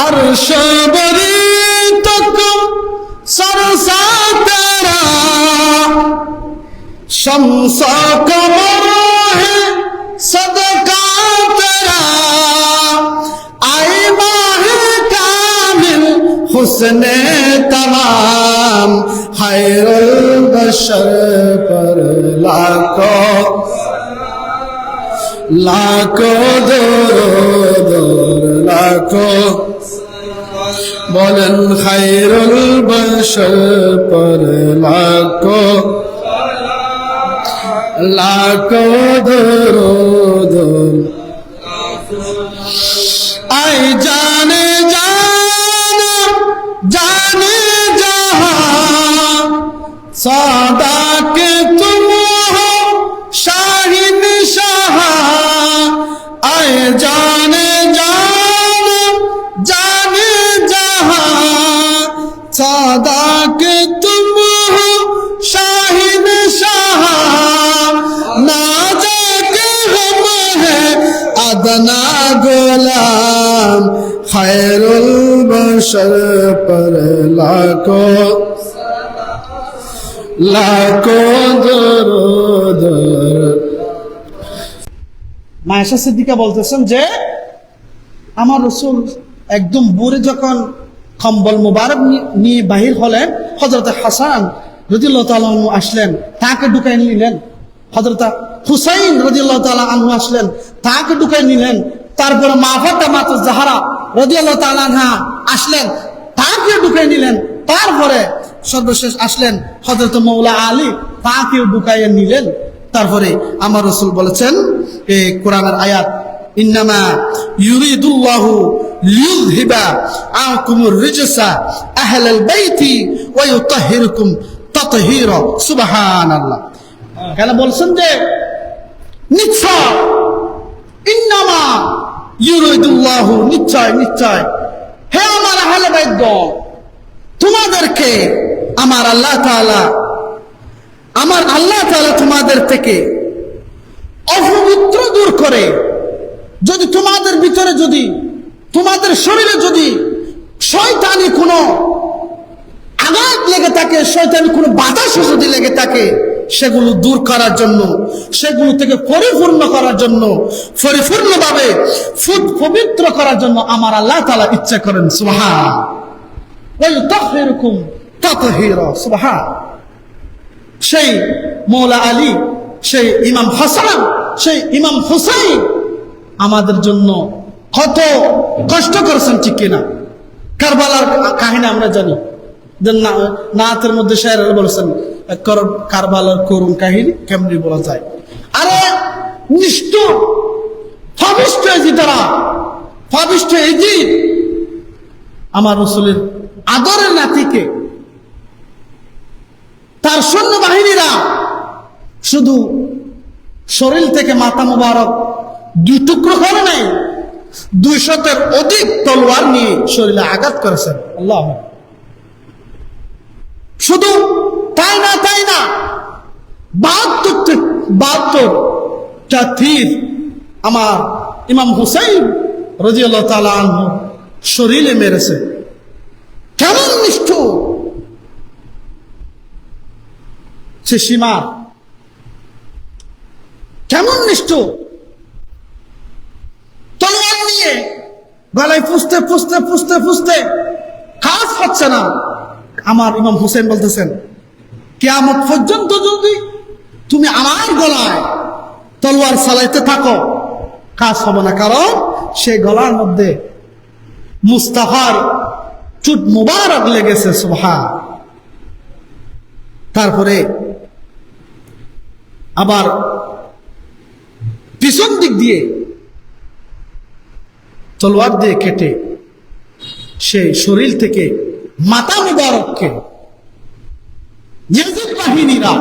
अर्श बरी तक सरसा तेरा शमसा कमर है सदका तेरा आईबा है कामिल हुसन तमाम हैरल बशर पर लाखो लाखो दो, दो, दो বলেন খাইরুল বসর পর লাখো। লাখো ধরো আই জানে জানে জানে সাদা सादा के तुम हो शाहिन शाह ना जाके हम है अदना गुलाम खैरुल बशर पर लाखों লাখো দরদ মায়েশা সিদ্দিকা বলতেছেন যে আমার রসুল একদম বুড়ে যখন কম্বল মুবারক নিয়ে বাহির হলেন হজরত হাসান রদিল্লাহ আসলেন। তাকে ঢুকাই নিলেন। হজরত হুসাইন রদিল্লাহ তালা আসলেন। তাকে ঢুকাই নিলেন। তারপরে মাফাটা মাতো জাহারা রদিয়াল্লাহ তালা আসলেন। তাকে ঢুকাই নিলেন। তারপরে সর্বশেষ আসলেন হজরত মৌলা আলী। তাকেও ঢুকাইয়া নিলেন। তারপরে আমার রসুল বলেছেন এই কোরআনের আয়াত, ইন্নামা ইউরিদুল্লাহু লিয়ুযহিবা আনকুমুর রিজসা আহলাল বাইতি ওয়া ইউতাহহিরুকুম তাতহীরা, সুবহানাল্লাহ। কেন বলছেন যে, নিশ্চয়, ইন্নামা ইউরিদুল্লাহু, নিশ্চয় নিশ্চয়। হে আমার আহলে বাইত, তোমাদেরকে আমার আল্লাহ তাআলা, আমার আল্লাহ তাআলা তোমাদের থেকে অপবিত্র দূর করে, যদি তোমাদের ভিতরে যদি তোমাদের শরীরে যদি শয়তানি কোনো আঘাত লেগে থাকে, শয়তানি কোনো বাতাস যদি লেগে থাকে, সেগুলো দূর করার জন্য, সেগুলো থেকে পরিপূর্ণ করার জন্য, পরিপূর্ণভাবে ফুট পবিত্র করার জন্য আমার আল্লাহ তাআলা ইচ্ছা করেন, সুবহান। ওই তাহিরকুম তাতহীরা, সুবহান। সেই মৌলা আলী, সেই ইমাম হাসান, সেই ইমাম হুসাইন আমাদের জন্য কত কষ্ট করেছেন ঠিক কিনা? কারবালার কাহিনী আমরা জানি। নাতের মধ্যে শায়রের বলেছেন কর- কারবালার করুণ কাহিনী কেমনি বলা যায়? আরে নিষ্ঠুর ফাবিষ্ট এজি তারা, ফাবিষ্ট এজি আমার রসুলের আদরের নাতিকে, তার সৈন্য বাহিনীরা শুধু শরীর থেকে মাথা মোবারক দুই টুকরো করে নাই দুইশতের অধিক তলোয়ার নিয়ে শরীরে আঘাত করেছেন। আল্লাহ শুধু তাই না তাই না বাহাত্তর বাহাত্তরটা তীর আমার ইমাম হুসাইন রাজিয়াল্লাহ তাআলা আনহু শরীরে মেরেছে। কেমন নিষ্ঠুর! সে সীমা। কেমন নিষ্ঠুর তলোয়ার নিয়ে গলায় ফুসতে ফুসতে ফুসতে ফুসতে। কাজ হচ্ছে না। আমার ইমাম হোসেন বলতেছেন, কেয়ামত পর্যন্ত যদি তুমি আমার গলায় তলোয়ার চালাইতে থাকো, কাজ হবে না। কারণ সে গলার মধ্যে মুস্তাফার চুট মুবারক লেগেছে সুভা তারপরে আবার পিছন দিক দিয়ে তলোয়ার দিয়ে কেটে সে শরীর থেকে মাথা মুবারককে বাহিনীরা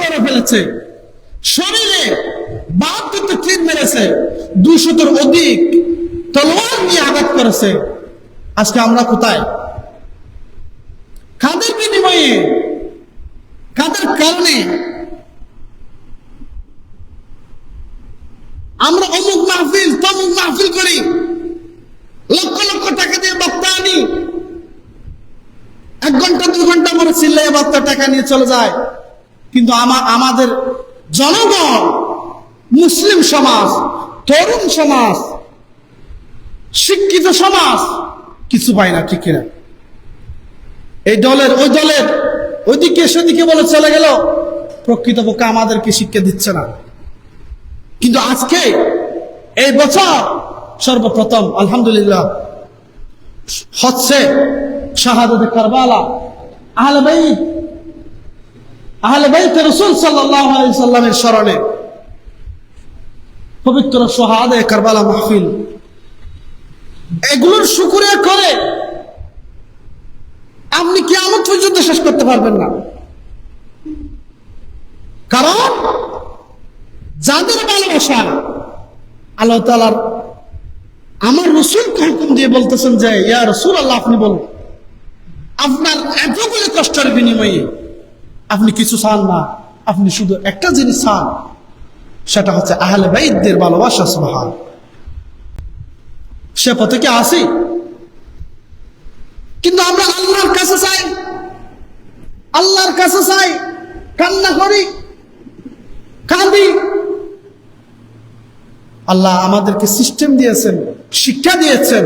করে ফেলেছে। শরীরে বাহাত্তরটা তীর মেরেছে দুশোর অধিক তলোয়ার নিয়ে আঘাত করেছে। আজকে আমরা কোথায়? কাদের বিনিময়ে, কাদের কারণে আমরা অমুক মাহফিল, তমুক মাহফিল করি। লক্ষ লক্ষ টাকা দিয়ে বক্তা আনি। এক ঘণ্টা, দু ঘণ্টা পরে চিল্লাই বক্তা টাকা নিয়ে চলে যায়। কিন্তু আমা- আমাদের জনগণ, মুসলিম সমাজ, তরুণ সমাজ, শিক্ষিত সমাজ, কিছু পায় না, ঠিক কিনা? এই দলের, ওই দলের, ওইদিকে সেদিকে বলে চলে গেল। প্রকৃতপক্ষে আমাদেরকে শিক্ষা দিচ্ছে না। কিন্তু আজকে এই বছর সর্বপ্রথম, আলহামদুলিল্লাহ, হচ্ছে শাহাদত কারবালা। আহলে বাইত আহলে বাইত রাসূল সাল্লামের স্মরণে পবিত্র শাহাদে কারবালা মাহফিল। এগুলোর শুকরিয়া করে আপনি কি আমত পর্যন্ত শেষ করতে পারবেন না কারণ যাদের ভালোবাসা, আল্লাহ তালার আমার রসুল হুকুম দিয়ে বলতেছেন যে, ইয়া রসুল আল্লাহ আপনি বলুন, আপনার এতগুলো কষ্টের বিনিময়ে আপনি কিছু চান না, আপনি শুধু একটা জিনিস চান, সেটা হচ্ছে আহলে বাইদদের ভালোবাসা সুবহান সে পথে কি আসি? কিন্তু আমরা আল্লাহর কাছে চাই, আল্লাহর কাছে চাই, কান্না করি আল্লাহ আমাদেরকে সিস্টেম দিয়েছেন, শিক্ষা দিয়েছেন।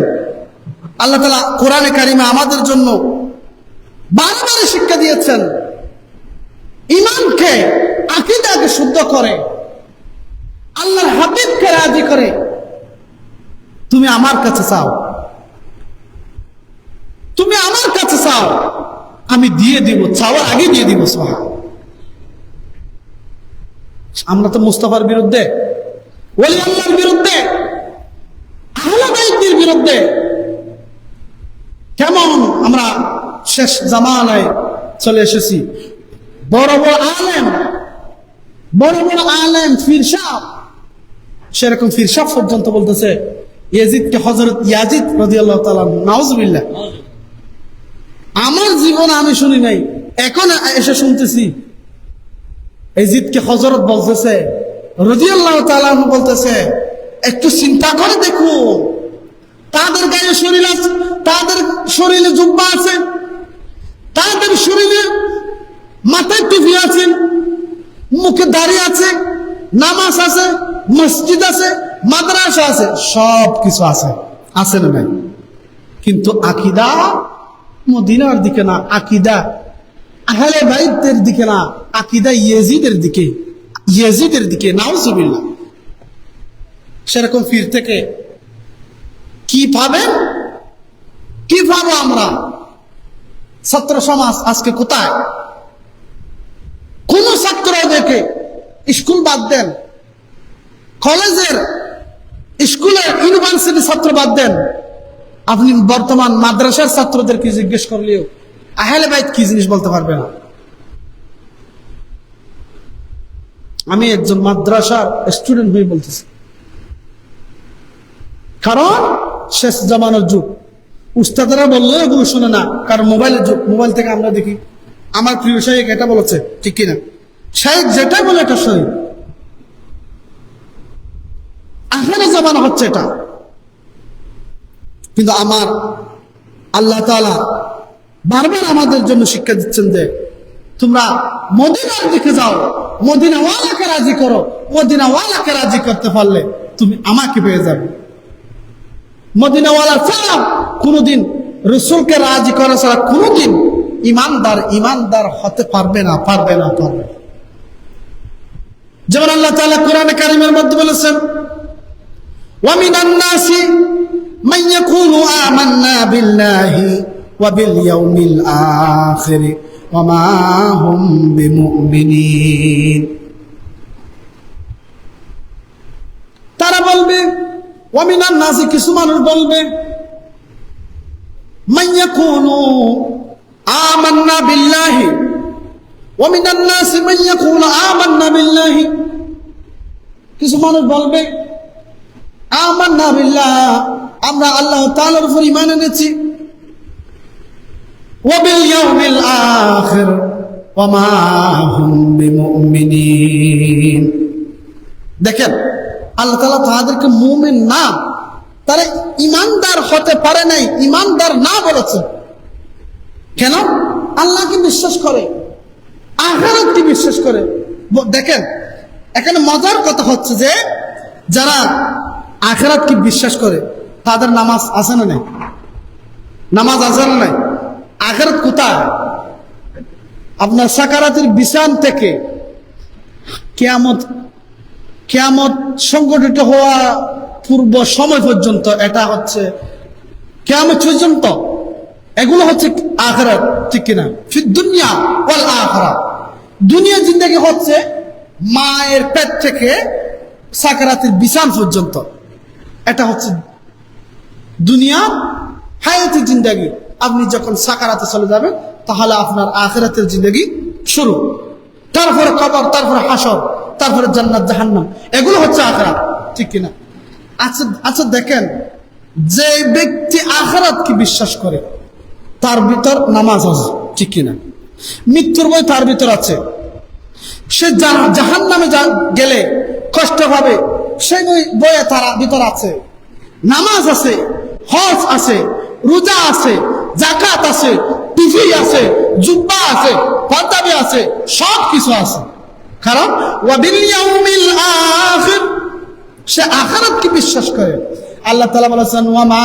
আল্লাহ তালা কোরআনে কারিমে আমাদের জন্য বারবার শিক্ষা দিয়েছেন। ইমানকে, আকিদাকে শুদ্ধ করে, আল্লাহর হাবিবকে রাজি করে। তুমি আমার কাছে চাও। তুমি আমার কাছে চাও। আমি দিয়ে দিব, চাওয়ার আগে দিয়ে দিব সোহা আমরা তো মুস্তফার বিরুদ্ধে ওলি আল্লাহর বিরুদ্ধে আহলাবাইদের বিরুদ্ধে। কেমন আমরা শেষ জামানায় চলে এসেছি? বড় বড় আলেম, বড় বড় আলেম ফিরসাহ সেরকম ফিরসাহ পর্যন্ত বলতেছে, ইয়াজিদকে হজরত ইয়াজিদ রাদিয়াল্লাহু তাআলা নাউজুবিল্লাহ। আমার জীবনে আমি শুনি নাই, এখন এসে শুনতেছি এই জিদকে হজরত বলতেছে রাদিয়াল্লাহু তাআলা বলতেছে, একটু চিন্তা করে দেখুন তাদের গায়ে শরীর আছে, তাদের শরীরে জুব্বা আছে, তাদের শরীরে মাথায় টুপি আছে, মুখে দাড়ি আছে, নামাজ আছে, মসজিদ আছে, মাদ্রাসা আছে সব কিছু আছে আছে না নাই? কিন্তু আকিদা মদিনার দিকে না, আকিদা আহলে বাইতের দিকে না, আকিদা ইয়েজিদের দিকে। ইয়েজিদের দিকে নাউজুবিল্লাহ, সেরকম ফির থেকে কি পাবেন কি পাবো আমরা? ছাত্র সমাজ আজকে কোথায়? কোন ছাত্র দেখে স্কুল বাদ দেন। কলেজের স্কুলের ইউনিভার্সিটি ছাত্র বাদ দেন। আপনি বর্তমান মাদ্রাসার ছাত্রদেরকে জিজ্ঞেস করলেও আহলে বাইত কি জিনিস বলতে পারবে না? আমি একজন মাদ্রাসার স্টুডেন্ট হয়ে বলতেছি। কারণ শেষ জামানোর যুগ। উস্তাদারা বললে এগুলো শুনে না, কারণ মোবাইলের যুগ। মোবাইল থেকে আমরা দেখি, আমার প্রিয় শাহেক এটা বলেছে, ঠিক কিনা শাহেক যেটা বলে এটা সহি আখেরে জামানো হচ্ছে এটা। কিন্তু আমার আল্লাহ তাআলা বারবার আমাদের জন্য শিক্ষা দিচ্ছেন যে, তোমরা মদিনার দিকে যাও। মদিনাওয়ালাকে রাজি করো মদিনাওয়ালাকে রাজি করতে পারলে তুমি আমাকে পেয়ে যাবে মদিনাওয়ালা ছাড়া কোনোদিন রসুলকে রাজি করা ছাড়া কোনোদিন ইমানদার ইমানদার হতে পারবে না পারবে না পারবে না। যেমন আল্লাহ তাআলা কোরআনে কারিমের মধ্যে বলেছেন ومن الناس من يقول آمنا بالله وباليوم الآخر وما هم بمؤمنين তারা বলবে ওয়ামিনার নাসি কিছু মানুষ বলবে মাইয়াকুনু আমান্না বিল্লাহি ওয়ামিনার নাসি মাইয়াকুনু আমান্না বিল্লাহি কিছু মানুষ বলবে আমান্না বিল্লাহ আমরা আল্লাহ তাআলার উপর ঈমান এনেছি ইয়াউমিল আখির ওয়ামা হুম বিমুমিনিন দেখেন, আল্লাহ তাআলা তাদেরকে মুমিন না, তারা ইমানদার হতে পারে নাই ইমানদার না বলেছে। কেন? আল্লাহকে বিশ্বাস করে? আখেরাতকে বিশ্বাস করে? দেখেন, এখানে মজার কথা হচ্ছে যে, যারা আখেরাতকে বিশ্বাস করে, তাদের নামাজ আছে না নাই? নামাজ আছে না নাই? আখেরাত কোথায় আপনার সাকারাতের বিছান থেকে কেয়ামত কেয়ামত সংগঠিত হওয়া পূর্ব সময় পর্যন্ত এটা হচ্ছে কেয়ামত পর্যন্ত। এগুলো হচ্ছে আখরাত, ঠিক কিনা? দুনিয়া ওয়াল আখরাত দুনিয়া জিন্দগি হচ্ছে মায়ের পেট থেকে সাকারাতের বিছান পর্যন্ত। এটা হচ্ছে দুনিয়া, হায়াতি জিন্দগি। আপনি যখন সাকারাতে চলে যাবেন, তাহলে আপনার আখেরাতের জিন্দগি শুরু। তারপরে কবর, তারপরে হাসর তারপরে জান্নাত, জাহান্নাম। এগুলো হচ্ছে আখরাত, ঠিক কিনা? আচ্ছা আচ্ছা দেখেন, যে ব্যক্তি আখরাতকে বিশ্বাস করে, তার ভিতর নামাজ আছে, ঠিক কিনা? মৃত্যুর বই তার ভিতর আছে। সে জাহান নামে গেলে কষ্ট পাবে সেই বই, বইয়ে তার ভিতর আছে। নামাজ আছে, হজ আছে, রোজা আছে জাকাত আছে টুফি আছে, জুব্বা আছে পাঞ্জাবি আছে, সব কিছু আছে। কারণ, ওয়াবিল আখির, সে আখিরাতকে বিশ্বাস করে। আল্লাহ তাআলা বলেছেন, ওয়ামা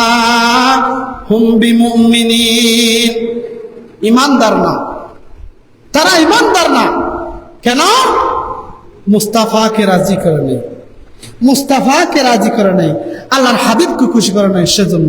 হুম বিমুমিনিন। ইমানদার না। তারা ইমানদার না। কেন? মুস্তাফাকে রাজি করে নেই। মুস্তাফাকে রাজি করে নেই। আল্লাহর হাবিবকে খুশি করে নেই সেজন্য।